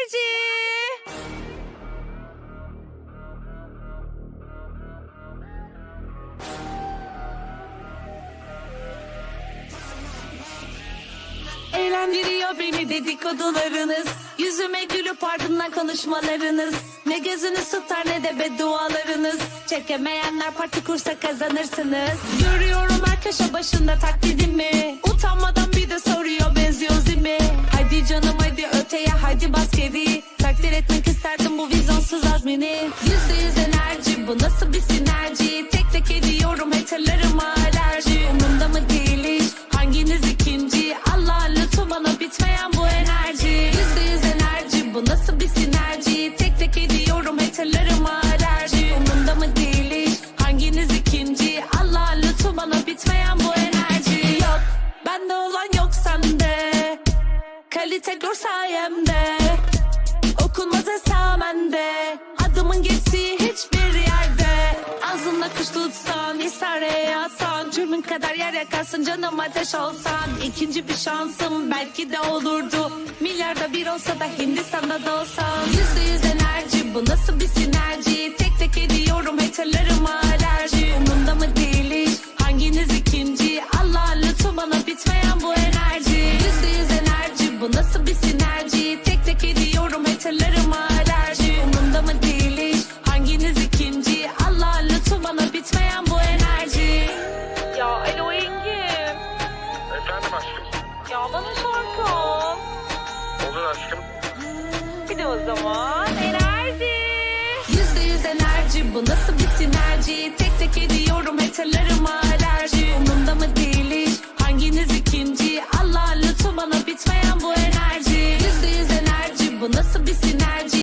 enerji. Eğlendiriyor beni dedikodularınız. Yüzüme gülüp ardından konuşmalarınız. Ne gözünüz tutar ne de beddualarınız. Çekemeyenler parti kursa kazanırsınız. Görüyorum her köşe başında taklidimi. Utanmadan bir bas geri Takdir etmek isterdim. Bu vizyonsuz azmini. Yüzde yüz enerji bu nasıl bir sinerji? Tek tek ediyorum haterlarıma alerji. Umurumda mı değil hiç hanginiz ikinci? Allah lütfu bana bitmeyen bu enerji. Yüzde yüz enerji bu nasıl bir sinerji? Tek tek ediyorum haterlarıma alerji. Umurumda mı değil hiç hanginiz ikinci? Allah lütfu bana bitmeyen bu enerji. Yok bende olan yok sende. Kalite gör sayemde kuş tutsan İsare yatsan Cürmün kadar yer yakarsın Canım ateş olsan. İkinci bir şansım belki de olurdu. Milyarda bir olsa da Hindistan'da da olsam Yüzde yüz enerji bu nasıl bir sinerji? Tek tek ediyorum haterlarıma alerji. Umurumda mı değil hanginiz ikinci? Allah lütfu bana bitmeyen bu enerji. Yüzde yüz enerji bu nasıl bir sinerji Ya bana şarkı. Olur aşkım. Bir de o zaman enerji. Yüzde yüz enerji bu nasıl bir sinerji Tek tek ediyorum haterlarıma alerji Umurumda mı değil